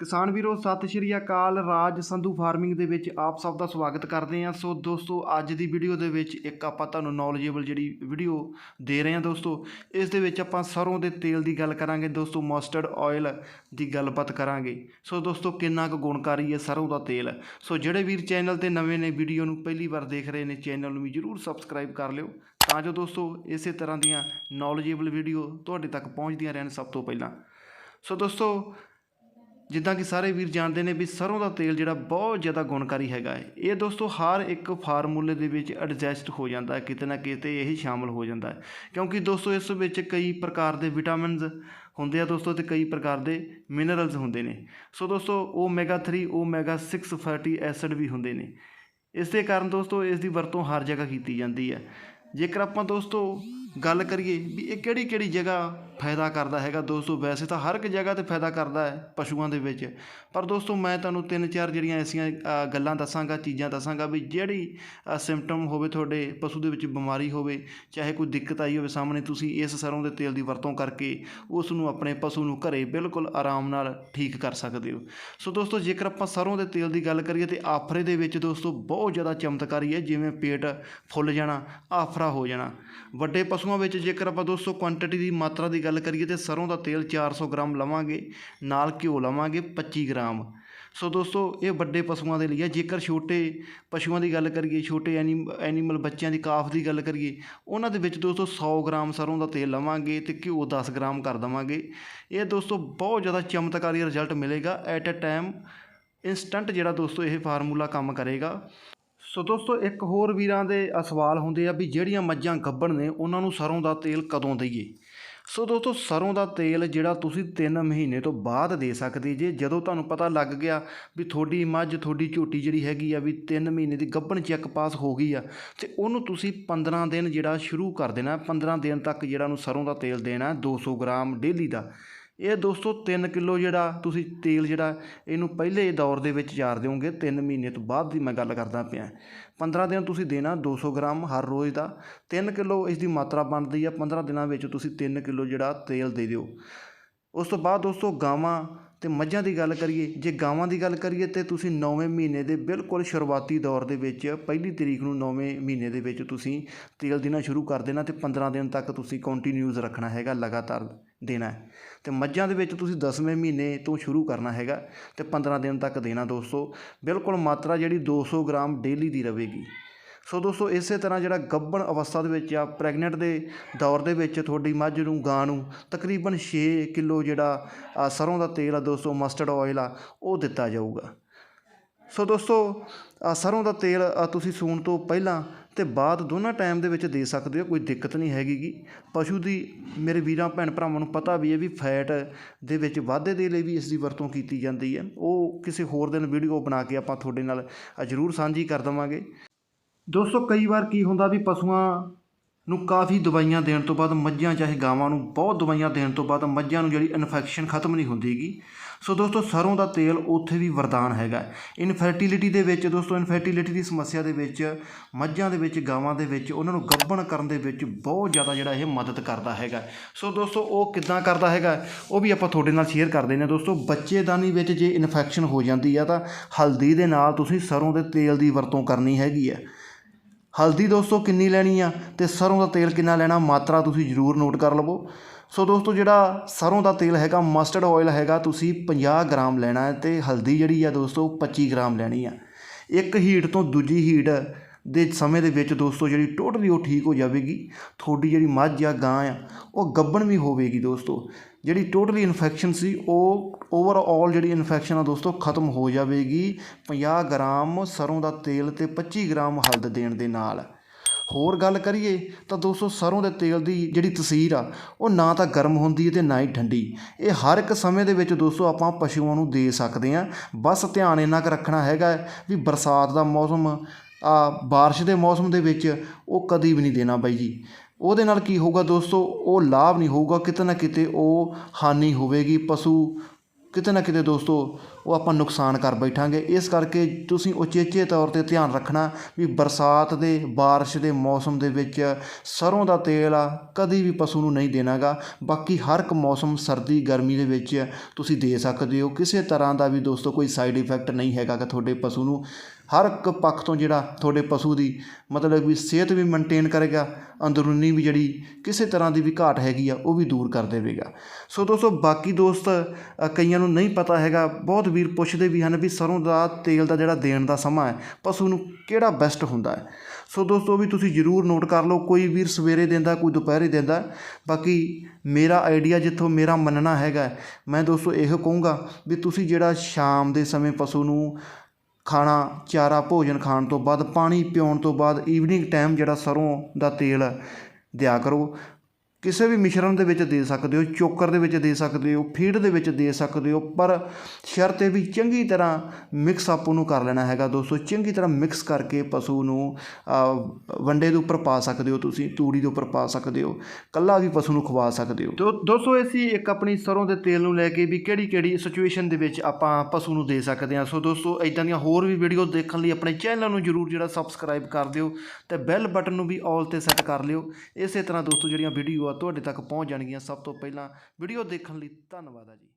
ਕਿਸਾਨ ਵੀਰੋ, ਸਤਿ ਸ਼੍ਰੀ ਅਕਾਲ। ਰਾਜ ਸੰਧੂ ਫਾਰਮਿੰਗ ਦੇ ਵਿੱਚ ਆਪ ਸਭ ਦਾ ਸਵਾਗਤ ਕਰਦੇ ਹਾਂ। ਸੋ ਦੋਸਤੋ, ਅੱਜ ਦੀ ਵੀਡੀਓ ਦੇ ਵਿੱਚ ਇੱਕ ਆਪਾਂ ਤੁਹਾਨੂੰ ਨੌਲੇਜੇਬਲ ਜਿਹੜੀ ਵੀਡੀਓ ਦੇ ਰਹੇ ਹਾਂ ਦੋਸਤੋ, ਇਸ ਦੇ ਵਿੱਚ ਆਪਾਂ ਸਰੋਂ ਦੇ ਤੇਲ ਦੀ ਗੱਲ ਕਰਾਂਗੇ। ਦੋਸਤੋ ਮਸਟਰਡ ਆਇਲ ਦੀ ਗੱਲਬਾਤ ਕਰਾਂਗੇ। ਸੋ ਦੋਸਤੋ, ਕਿੰਨਾ ਕੁ ਗੁਣਕਾਰੀ ਹੈ ਸਰੋਂ ਦਾ ਤੇਲ। ਸੋ ਜਿਹੜੇ ਵੀਰ ਚੈਨਲ ਤੇ ਨਵੇਂ ਨੇ, ਵੀਡੀਓ ਨੂੰ ਪਹਿਲੀ ਵਾਰ ਦੇਖ ਰਹੇ ਨੇ, ਚੈਨਲ ਨੂੰ ਵੀ ਜਰੂਰ ਸਬਸਕ੍ਰਾਈਬ ਕਰ ਲਿਓ। ਤਾਂ ਜੋ ਦੋਸਤੋ, ਇਸੇ ਤਰ੍ਹਾਂ ਦੀਆਂ ਨੌਲੇਜੇਬਲ ਵੀਡੀਓ ਤੁਹਾਡੇ ਤੱਕ ਪਹੁੰਚਦੀਆਂ ਰਹਿਣ ਸਭ ਤੋਂ ਪਹਿਲਾਂ। ਸੋ ਦੋਸਤੋ ਜਿੱਦਾਂ ਕਿ ਸਾਰੇ ਵੀਰ ਜਾਣਦੇ ਨੇ ਵੀ ਸਰੋਂ ਦਾ ਤੇਲ ਜਿਹੜਾ ਬਹੁਤ ਜ਼ਿਆਦਾ ਗੁਣਕਾਰੀ ਹੈਗਾ ਹੈ। ਇਹ ਦੋਸਤੋ ਹਰ ਇੱਕ ਫਾਰਮੂਲੇ ਦੇ ਵਿੱਚ ਐਡਜਸਟ ਹੋ ਜਾਂਦਾ ਹੈ, ਕਿਤੇ ਨਾ ਕਿਤੇ ਇਹ ਸ਼ਾਮਲ ਹੋ ਜਾਂਦਾ ਹੈ। ਕਿਉਂਕਿ ਦੋਸਤੋ ਇਸ ਵਿੱਚ ਕਈ ਪ੍ਰਕਾਰ ਦੇ ਵਿਟਾਮਿਨਸ ਹੁੰਦੇ ਆ ਦੋਸਤੋ ਤੇ ਕਈ ਪ੍ਰਕਾਰ ਦੇ ਮਿਨਰਲਸ ਹੁੰਦੇ ਨੇ। ਸੋ ਦੋਸਤੋ ਓਮੇਗਾ 3 ਓਮੇਗਾ 6 ਫੈਟੀ ਐਸਿਡ ਵੀ ਹੁੰਦੇ ਨੇ। ਇਸ ਦੇ ਕਾਰਨ ਦੋਸਤੋ ਇਸ ਦੀ ਵਰਤੋਂ ਹਰ ਜਗ੍ਹਾ ਕੀਤੀ ਜਾਂਦੀ ਹੈ। ਜੇਕਰ ਆਪਾਂ ਦੋਸਤੋ ਗੱਲ ਕਰੀਏ ਵੀ ਇਹ ਕਿਹੜੀ ਕਿਹੜੀ ਜਗ੍ਹਾ ਫਾਇਦਾ ਕਰਦਾ ਹੈਗਾ ਦੋਸਤੋ, ਵੈਸੇ ਤਾਂ ਹਰ ਇੱਕ ਜਗ੍ਹਾ ਤੇ ਫਾਇਦਾ ਕਰਦਾ ਹੈ ਪਸ਼ੂਆਂ ਦੇ ਵਿੱਚ। ਪਰ ਦੋਸਤੋ, ਮੈਂ ਤੁਹਾਨੂੰ ਤਿੰਨ ਚਾਰ ਜਿਹੜੀਆਂ ਐਸੀਆਂ ਗੱਲਾਂ ਦੱਸਾਂਗਾ, ਚੀਜ਼ਾਂ ਦੱਸਾਂਗਾ ਵੀ ਜਿਹੜੀ ਸਿੰਪਟਮ ਹੋਵੇ ਤੁਹਾਡੇ ਪਸ਼ੂ ਦੇ ਵਿੱਚ, ਬਿਮਾਰੀ ਹੋਵੇ, ਚਾਹੇ ਕੋਈ ਦਿੱਕਤ ਆਈ ਹੋਵੇ ਸਾਹਮਣੇ, ਤੁਸੀਂ ਇਸ ਸਰੋਂ ਦੇ ਤੇਲ ਦੀ ਵਰਤੋਂ ਕਰਕੇ ਉਸ ਨੂੰ ਆਪਣੇ ਪਸ਼ੂ ਨੂੰ ਘਰੇ ਬਿਲਕੁਲ ਆਰਾਮ ਨਾਲ ਠੀਕ ਕਰ ਸਕਦੇ ਹੋ। ਸੋ ਦੋਸਤੋ, ਜੇਕਰ ਆਪਾਂ ਸਰੋਂ ਦੇ ਤੇਲ ਦੀ ਗੱਲ ਕਰੀਏ ਤੇ ਆਫਰੇ ਦੇ ਵਿੱਚ ਦੋਸਤੋ, ਬਹੁਤ ਜ਼ਿਆਦਾ ਚਮਤਕਾਰੀ ਹੈ, ਜਿਵੇਂ ਪੇਟ ਫੁੱਲ ਜਾਣਾ, ਆਫਰਾ ਹੋ ਜਾਣਾ। ਵੱਡੇ ਪਸ਼ੂ ਪਸ਼ੂਆਂ ਵਿੱਚ ਜੇਕਰ ਆਪਾਂ ਦੋਸਤੋ ਕੁਆਂਟੀਟੀ ਦੀ ਮਾਤਰਾ ਦੀ ਗੱਲ ਕਰੀਏ ਤੇ ਸਰੋਂ ਦਾ ਤੇਲ 400 ਗ੍ਰਾਮ ਲਵਾਂਗੇ, ਨਾਲ ਘਿਓ ਲਵਾਂਗੇ 25 ਗ੍ਰਾਮ। ਸੋ ਦੋਸਤੋ ਇਹ ਵੱਡੇ ਪਸ਼ੂਆਂ ਦੇ ਲਈ ਹੈ ਜੇਕਰ ਛੋਟੇ ਪਸ਼ੂਆਂ ਦੀ ਗੱਲ ਕਰੀਏ, ਛੋਟੇ ਐਨੀ, ਐਨੀਮਲ ਬੱਚਿਆਂ ਦੀ ਕਾਫ ਦੀ ਗੱਲ ਕਰੀਏ, ਉਹਨਾਂ ਦੇ ਵਿੱਚ ਦੋਸਤੋ 100 ਗ੍ਰਾਮ ਸਰੋਂ ਦਾ ਤੇਲ ਲਵਾਂਗੇ ਤੇ ਘਿਓ 10 ਗ੍ਰਾਮ ਕਰ ਦੇਵਾਂਗੇ। ਇਹ ਦੋਸਤੋ ਬਹੁਤ ਜ਼ਿਆਦਾ ਚਮਤਕਾਰੀ ਰਿਜ਼ਲਟ ਮਿਲੇਗਾ। ਐਟ ਅ ਟਾਈਮ ਇਨਸਟੰਟ ਜਿਹੜਾ ਦੋਸਤੋ ਇਹ ਫਾਰਮੂਲਾ ਕੰਮ ਕਰੇਗਾ। ਸੋ ਦੋਸਤੋ, ਇੱਕ ਹੋਰ ਵੀਰਾਂ ਦੇ ਅ ਸਵਾਲ ਹੁੰਦੇ ਆ ਵੀ ਜਿਹੜੀਆਂ ਮੱਝਾਂ ਗੱਭਣ ਨੇ, ਉਹਨਾਂ ਨੂੰ ਸਰੋਂ ਦਾ ਤੇਲ ਕਦੋਂ ਦਈਏ? ਸੋ ਦੋਸਤੋ, ਸਰੋਂ ਦਾ ਤੇਲ ਜਿਹੜਾ ਤੁਸੀਂ 3 ਮਹੀਨੇ ਤੋਂ ਬਾਅਦ ਦੇ ਸਕਦੇ ਜੇ, ਜਦੋਂ ਤੁਹਾਨੂੰ ਪਤਾ ਲੱਗ ਗਿਆ ਵੀ ਤੁਹਾਡੀ ਮੱਝ, ਤੁਹਾਡੀ ਝੋਟੀ ਜਿਹੜੀ ਹੈਗੀ ਆ ਵੀ 3 ਮਹੀਨੇ ਦੀ ਗੱਭਣ ਚੈੱਕ ਪਾਸ ਹੋ ਗਈ ਆ, ਤੇ ਉਹਨੂੰ ਤੁਸੀਂ 15 ਦਿਨ ਜਿਹੜਾ ਸ਼ੁਰੂ ਕਰ ਦੇਣਾ 15 ਦਿਨ ਤੱਕ ਜਿਹੜਾ ਉਹਨੂੰ ਸਰੋਂ ਦਾ ਤੇਲ ਦੇਣਾ 200 ਗ੍ਰਾਮ ਡੇਲੀ ਦਾ ਇਹ ਦੋਸਤੋ 3 ਕਿਲੋ ਜਿਹੜਾ ਤੁਸੀਂ ਤੇਲ ਜਿਹੜਾ, ਇਹਨੂੰ ਪਹਿਲੇ ਦੌਰ ਦੇ ਵਿੱਚ ਚਾਰ ਦਿਓਗੇ 3 ਮਹੀਨੇ ਤੋਂ ਬਾਅਦ ਦੀ ਮੈਂ ਗੱਲ ਕਰਦਾ ਪਿਆ। 15 ਦਿਨ ਤੁਸੀਂ ਦੇਣਾ 200 ਗ੍ਰਾਮ ਹਰ ਰੋਜ਼ ਦਾ। 3 ਕਿਲੋ ਇਸ ਦੀ ਮਾਤਰਾ ਬਣਦੀ ਆ 15 ਦਿਨਾਂ ਵਿੱਚ ਤੁਸੀਂ 3 ਕਿਲੋ ਜਿਹੜਾ ਤੇਲ ਦੇ ਦਿਓ। ਉਸ ਤੋਂ ਬਾਅਦ ਦੋਸਤੋ ਗਾਵਾਂ ਤੇ ਮੱਝਾਂ ਦੀ ਗੱਲ ਕਰੀਏ, ਜੇ ਗਾਵਾਂ ਦੀ ਗੱਲ ਕਰੀਏ ਤੇ ਤੁਸੀਂ 9ਵੇਂ ਮਹੀਨੇ ਦੇ ਬਿਲਕੁਲ ਸ਼ੁਰੂਆਤੀ ਦੌਰ ਦੇ ਵਿੱਚ, ਪਹਿਲੀ ਤਰੀਕ ਨੂੰ 9ਵੇਂ ਮਹੀਨੇ ਦੇ ਵਿੱਚ ਤੁਸੀਂ ਤੇਲ ਦੇਣਾ ਸ਼ੁਰੂ ਕਰ ਦੇਣਾ ਤੇ 15 ਦਿਨ ਤੱਕ ਤੁਸੀਂ ਕੰਟੀਨਿਊਸ ਰੱਖਣਾ ਹੈਗਾ ਲਗਾਤਾਰ। ਦੇਣਾ ਹੈ। ਤੇ ਮੱਝਾਂ ਦੇ ਵਿੱਚ ਤੁਸੀਂ 10ਵੇਂ ਮਹੀਨੇ ਤੋਂ ਸ਼ੁਰੂ ਕਰਨਾ ਹੈਗਾ ਤੇ 15 ਦਿਨ ਤੱਕ ਦੇਣਾ ਦੋਸਤੋ। ਬਿਲਕੁਲ ਮਾਤਰਾ ਜਿਹੜੀ 200 ਗ੍ਰਾਮ ਡੇਲੀ ਦੀ ਰਹੇਗੀ ਸੋ ਦੋਸਤੋ, ਇਸੇ ਤਰ੍ਹਾਂ ਜਿਹੜਾ ਗੱਭਣ ਅਵਸਥਾ ਦੇ ਵਿੱਚ ਆ ਪ੍ਰੈਗਨੈਂਟ ਦੇ ਦੌਰ ਦੇ ਵਿੱਚ ਤੁਹਾਡੀ ਮੱਝ ਨੂੰ, ਗਾਂ ਨੂੰ ਤਕਰੀਬਨ 6 ਕਿਲੋ ਜਿਹੜਾ ਆ ਸਰੋਂ ਦਾ ਤੇਲ ਆ ਦੋਸਤੋ, ਮਸਟਰਡ ਆਇਲ ਆ, ਉਹ ਦਿੱਤਾ ਜਾਊਗਾ। ਸੋ ਦੋਸਤੋ ਆ ਸਰੋਂ ਦਾ ਤੇਲ ਤੁਸੀਂ ਸੂਣ ਤੋਂ ਪਹਿਲਾਂ ਅਤੇ ਬਾਅਦ ਦੋਨਾਂ ਟਾਈਮ ਦੇ ਵਿੱਚ ਦੇ ਸਕਦੇ ਹੋ, ਕੋਈ ਦਿੱਕਤ ਨਹੀਂ ਹੈਗੀ ਹੈਗੀਗੀ। ਪਸ਼ੂ ਦੀ, ਮੇਰੇ ਵੀਰਾਂ, ਭੈਣ ਭਰਾਵਾਂ ਨੂੰ ਪਤਾ ਵੀ ਹੈ ਵੀ ਫੈਟ ਦੇ ਵਿੱਚ ਵਾਧੇ ਦੇ ਲਈ ਵੀ ਇਸ ਦੀ ਵਰਤੋਂ ਕੀਤੀ ਜਾਂਦੀ ਹੈ। ਉਹ ਕਿਸੇ ਹੋਰ ਦਿਨ ਵੀਡੀਓ ਬਣਾ ਕੇ ਆਪਾਂ ਤੁਹਾਡੇ ਨਾਲ ਜ਼ਰੂਰ ਸਾਂਝੀ ਕਰ ਦੇਵਾਂਗੇ। ਦੋਸਤੋ, ਕਈ ਵਾਰ ਕੀ ਹੁੰਦਾ ਵੀ ਪਸ਼ੂਆਂ ਨੂੰ ਕਾਫੀ ਦਵਾਈਆਂ ਦੇਣ ਤੋਂ ਬਾਅਦ ਮੱਝਾਂ ਚਾਹੇ ਗਾਵਾਂ ਨੂੰ ਬਹੁਤ ਦਵਾਈਆਂ ਦੇਣ ਤੋਂ ਬਾਅਦ ਮੱਝਾਂ ਨੂੰ ਜਿਹੜੀ ਇਨਫੈਕਸ਼ਨ ਖਤਮ ਨਹੀਂ ਹੁੰਦੀਗੀ। ਸੋ ਦੋਸਤੋ, ਸਰੋਂ ਦਾ ਤੇਲ ਉੱਥੇ ਵੀ ਵਰਦਾਨ ਹੈਗਾ। ਇਨਫਰਟੀਲਿਟੀ ਦੇ ਵਿੱਚ ਦੋਸਤੋ ਇਨਫਰਟੀਲਿਟੀ ਦੀ ਸਮੱਸਿਆ ਦੇ ਵਿੱਚ, ਮੱਝਾਂ ਦੇ ਵਿੱਚ, ਗਾਵਾਂ ਦੇ ਵਿੱਚ, ਉਹਨਾਂ ਨੂੰ ਗੱਭਣ ਕਰਨ ਦੇ ਵਿੱਚ ਬਹੁਤ ਜ਼ਿਆਦਾ ਜਿਹੜਾ ਇਹ ਮਦਦ ਕਰਦਾ ਹੈਗਾ। ਸੋ ਦੋਸਤੋ, ਉਹ ਕਿੱਦਾਂ ਕਰਦਾ ਹੈਗਾ, ਉਹ ਵੀ ਆਪਾਂ ਤੁਹਾਡੇ ਨਾਲ ਸ਼ੇਅਰ ਕਰ ਦਿੰਦੇ ਹਾਂ ਦੋਸਤੋ, ਬੱਚੇਦਾਨੀ ਵਿੱਚ ਜੇ ਇਨਫੈਕਸ਼ਨ ਹੋ ਜਾਂਦੀ ਆ ਤਾਂ ਹਲਦੀ ਦੇ ਨਾਲ ਤੁਸੀਂ ਸਰੋਂ ਦੇ ਤੇਲ ਦੀ ਵਰਤੋਂ ਕਰਨੀ ਹੈਗੀ ਆ। ਹਲਦੀ ਦੋਸਤੋ ਕਿੰਨੀ ਲੈਣੀ ਆ ਤੇ ਸਰੋਂ ਦਾ ਤੇਲ ਕਿੰਨਾ ਲੈਣਾ ਮਾਤਰਾ ਤੁਸੀਂ ਜ਼ਰੂਰ ਨੋਟ ਕਰ ਲਵੋ। ਸੋ ਦੋਸਤੋ ਜਿਹੜਾ ਸਰੋਂ ਦਾ ਤੇਲ ਹੈਗਾ ਮਸਟਰਡ ਆਇਲ ਹੈਗਾ, ਤੁਸੀਂ 50 ਗ੍ਰਾਮ ਲੈਣਾ ਹੈ ਤੇ ਹਲਦੀ ਜਿਹੜੀ ਆ ਦੋਸਤੋ 25 ਗ੍ਰਾਮ ਲੈਣੀ ਆ। ਇੱਕ ਹੀਟ ਤੋਂ ਦੂਜੀ ਹੀਟ ਦੇ ਸਮੇਂ ਦੇ ਵਿੱਚ ਦੋਸਤੋ ਜਿਹੜੀ ਟੋਟਲੀ ਉਹ ਠੀਕ ਹੋ ਜਾਵੇਗੀ, ਤੁਹਾਡੀ ਜਿਹੜੀ ਮੱਝ ਆ ਗਾਂ ਆ, ਉਹ ਗੱਭਣ ਵੀ ਹੋਵੇਗੀ ਦੋਸਤੋ। ਜਿਹੜੀ ਟੋਟਲੀ ਇਨਫੈਕਸ਼ਨ ਸੀ, ਉਹ ਓਵਰਆਲ ਜਿਹੜੀ ਇਨਫੈਕਸ਼ਨ ਆ ਦੋਸਤੋ, ਖਤਮ ਹੋ ਜਾਵੇਗੀ 50 ਗ੍ਰਾਮ ਸਰੋਂ ਦਾ ਤੇਲ ਤੇ 25 ਗ੍ਰਾਮ ਹਲਦ ਦੇਣ ਦੇ ਨਾਲ। ਹੋਰ ਗੱਲ ਕਰੀਏ ਤਾਂ ਦੋਸਤੋ ਸਰੋਂ ਦੇ ਤੇਲ ਦੀ ਜਿਹੜੀ ਤਸੀਰ ਆ, ਉਹ ਨਾ ਤਾਂ ਗਰਮ ਹੁੰਦੀ ਹੈ ਤੇ ਨਾ ਹੀ ਠੰਡੀ। ਇਹ ਹਰ ਇੱਕ ਸਮੇਂ ਦੇ ਵਿੱਚ ਦੋਸਤੋ ਆਪਾਂ ਪਸ਼ੂਆਂ ਨੂੰ ਦੇ ਸਕਦੇ ਹਾਂ ਬਸ ਧਿਆਨ ਇੰਨਾ ਕੁ ਰੱਖਣਾ ਹੈਗਾ ਵੀ ਬਰਸਾਤ ਦਾ ਮੌਸਮ ਆ ਬਾਰਿਸ਼ ਦੇ ਮੌਸਮ ਦੇ ਵਿੱਚ ਉਹ ਕਦੀ ਵੀ ਨਹੀਂ ਦੇਣਾ ਬਾਈ ਜੀ। ਉਹਦੇ ਨਾਲ ਕੀ ਹੋਊਗਾ ਦੋਸਤੋ, ਉਹ ਲਾਭ ਨਹੀਂ ਹੋਊਗਾ, ਕਿਤੇ ਨਾ ਕਿਤੇ ਉਹ ਹਾਨੀ ਹੋਵੇਗੀ, ਪਸ਼ੂ ਕਿਤੇ ਨਾ ਕਿਤੇ ਦੋਸਤੋ, ਉਹ ਆਪਾਂ ਨੁਕਸਾਨ ਕਰ ਬੈਠਾਂਗੇ। ਇਸ ਕਰਕੇ ਤੁਸੀਂ ਉਚੇਚੇ ਤੌਰ ਤੇ ਧਿਆਨ ਰੱਖਣਾ ਵੀ ਬਰਸਾਤ ਦੇ, ਬਾਰਿਸ਼ ਦੇ ਮੌਸਮ ਦੇ ਵਿੱਚ ਸਰੋਂ ਦਾ ਤੇਲ ਆ, ਕਦੀ ਵੀ ਪਸ਼ੂ ਨੂੰ ਨਹੀਂ ਦੇਣਾਗਾ। ਬਾਕੀ ਹਰ ਇੱਕ ਮੌਸਮ ਸਰਦੀ, ਗਰਮੀ ਦੇ ਵਿੱਚ ਤੁਸੀਂ ਦੇ ਸਕਦੇ ਹੋ। ਕਿਸੇ ਤਰ੍ਹਾਂ ਦਾ ਵੀ ਦੋਸਤੋ ਕੋਈ ਸਾਈਡ ਇਫੈਕਟ ਨਹੀਂ ਹੈਗਾ ਕਿ ਤੁਹਾਡੇ ਪਸ਼ੂ ਨੂੰ। ਹਰ ਇੱਕ ਪੱਖ ਤੋਂ ਜਿਹੜਾ ਤੁਹਾਡੇ ਪਸ਼ੂ ਦੀ ਮਤਲਬ ਵੀ ਸਿਹਤ ਵੀ ਮੇਨਟੇਨ ਕਰੇਗਾ, ਅੰਦਰੂਨੀ ਵੀ ਜਿਹੜੀ ਕਿਸੇ ਤਰ੍ਹਾਂ ਦੀ ਵੀ ਘਾਟ ਹੈਗੀ ਆ, ਉਹ ਵੀ ਦੂਰ ਕਰ ਦੇਵੇਗਾ। ਸੋ ਦੋਸਤੋ, ਬਾਕੀ ਦੋਸਤ ਕਈਆਂ ਨੂੰ ਨਹੀਂ ਪਤਾ ਹੈਗਾ, ਬਹੁਤ ਵੀਰ ਪੁੱਛਦੇ ਵੀ ਹਨ ਵੀ ਸਰੋਂ ਦਾ ਤੇਲ ਦਾ ਜਿਹੜਾ ਦੇਣ ਦਾ ਸਮਾਂ ਹੈ, ਪਸ਼ੂ ਨੂੰ ਕਿਹੜਾ ਬੈਸਟ ਹੁੰਦਾ ਹੈ? ਸੋ ਦੋਸਤੋ ਵੀ ਤੁਸੀਂ ਜ਼ਰੂਰ ਨੋਟ ਕਰ ਲਓ, ਕੋਈ ਵੀਰ ਸਵੇਰੇ ਦਿੰਦਾ, ਕੋਈ ਦੁਪਹਿਰੇ ਦਿੰਦਾ। ਬਾਕੀ ਮੇਰਾ ਆਈਡੀਆ ਜਿੱਥੋਂ ਮੇਰਾ ਮੰਨਣਾ ਹੈਗਾ, ਮੈਂ ਦੋਸਤੋ ਇਹੋ ਕਹੂੰਗਾ ਵੀ ਤੁਸੀਂ ਜਿਹੜਾ ਸ਼ਾਮ ਦੇ ਸਮੇਂ ਪਸ਼ੂ ਨੂੰ ਖਾਣਾ, ਚਾਰਾ, ਭੋਜਨ ਖਾਣ ਤੋਂ ਬਾਅਦ, ਪਾਣੀ ਪਿਉਣ ਤੋਂ ਬਾਅਦ ਈਵਨਿੰਗ ਟਾਈਮ ਜਿਹੜਾ ਸਰ੍ਹੋਂ ਦਾ ਤੇਲ ਦਿਆ ਕਰੋ। ਕਿਸੇ ਵੀ ਮਿਸ਼ਰਣ ਦੇ ਵਿੱਚ ਦੇ ਸਕਦੇ ਹੋ, ਚੋਕਰ ਦੇ ਵਿੱਚ ਦੇ ਸਕਦੇ ਹੋ, ਫੀਡ ਦੇ ਵਿੱਚ ਦੇ ਸਕਦੇ ਹੋ, ਪਰ ਸ਼ਰਤ ਇਹ ਵੀ ਚੰਗੀ ਤਰ੍ਹਾਂ ਮਿਕਸ ਅਪ ਉਹਨੂੰ ਕਰ ਲੈਣਾ ਹੈਗਾ ਦੋਸਤੋ। ਚੰਗੀ ਤਰ੍ਹਾਂ ਮਿਕਸ ਕਰਕੇ ਪਸ਼ੂ ਨੂੰ ਵੰਡੇ ਦੇ ਉੱਪਰ ਪਾ ਸਕਦੇ ਹੋ ਤੁਸੀਂ, ਤੂੜੀ ਦੇ ਉੱਪਰ ਪਾ ਸਕਦੇ ਹੋ, ਕੱਲਾ ਵੀ ਪਸ਼ੂ ਨੂੰ ਖਵਾ ਸਕਦੇ ਹੋ। ਤੋ ਦੋਸਤੋ ਅਸੀਂ ਇੱਕ ਆਪਣੀ ਸਰੋਂ ਦੇ ਤੇਲ ਨੂੰ ਲੈ ਕੇ ਵੀ ਕਿਹੜੀ ਕਿਹੜੀ ਸਿਚੁਏਸ਼ਨ ਦੇ ਵਿੱਚ ਆਪਾਂ ਪਸ਼ੂ ਨੂੰ ਦੇ ਸਕਦੇ ਹਾਂ। ਸੋ ਦੋਸਤੋ ਇਦਾਂ ਦੀਆਂ ਹੋਰ ਵੀ ਵੀਡੀਓ ਦੇਖਣ ਲਈ ਆਪਣੇ ਚੈਨਲ ਨੂੰ ਜਰੂਰ ਜਿਹੜਾ ਸਬਸਕ੍ਰਾਈਬ ਕਰ ਦਿਓ ਤੇ ਬੈਲ ਬਟਨ ਨੂੰ ਵੀ ਆਲ ਤੇ ਸੈੱਟ ਕਰ ਲਿਓ। ਇਸੇ ਤਰ੍ਹਾਂ ਦੋਸਤੋ, ਜਿਹੜੀਆਂ ਵੀਡੀਓ ਆ ਤੁਹਾਡੇ ਤੱਕ ਪਹੁੰਚ ਜਾਣਗੀਆਂ ਸਭ ਤੋਂ ਪਹਿਲਾਂ। ਵੀਡੀਓ ਦੇਖਣ ਲਈ ਧੰਨਵਾਦ ਆ ਜੀ।